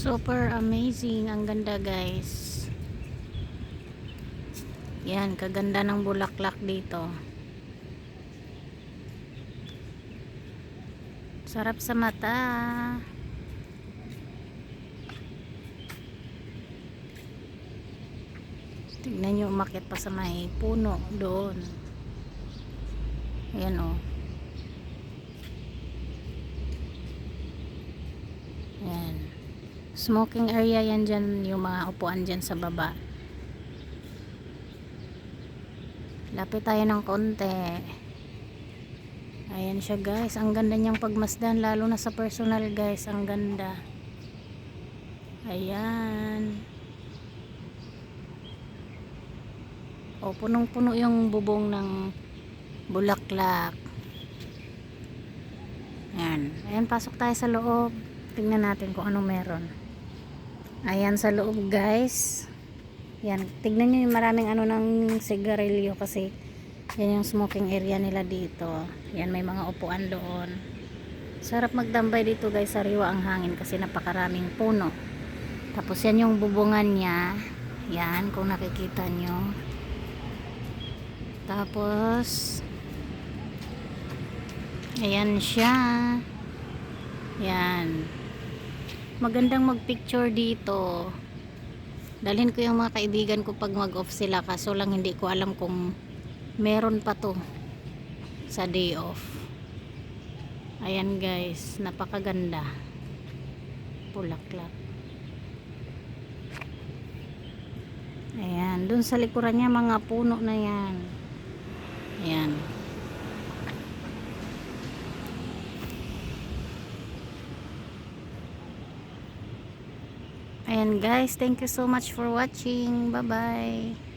Super amazing. Ang ganda guys. Yan, kaganda ng bulaklak dito. Sarap sa mata. Tignan nyo, umakit pa sa may puno doon. Ayan o. Ayan. Smoking area yan dyan, yung mga upuan dyan sa baba. Lapit tayo ng konti. Ayan siya guys. Ang ganda niyang pagmasdan. Lalo na sa personal guys. Ang ganda. Ayan. O, punong-puno yung bubong ng bulaklak. Ayan. Ayan, pasok tayo sa loob. Tingnan natin kung anong meron. Ayan sa loob guys. Yan, tignan nyo yung maraming ano ng sigarilyo kasi yan yung smoking area nila dito. Yan, may mga upuan doon. Sarap magdambay dito guys, sariwa ang hangin kasi napakaraming puno. Tapos yan yung bubungan niya. Yan, kung nakikita nyo. Tapos, ayan siya. Yan. Magandang magpicture dito. Dalhin ko yung mga kaibigan ko pag mag off sila kaso lang hindi ko alam kung meron pa to sa day off. Ayan guys. Napakaganda. Pulaklak ayan. Dun sa likuran niya mga puno na yan. Ayan Ayan guys, thank you so much for watching. Bye-bye.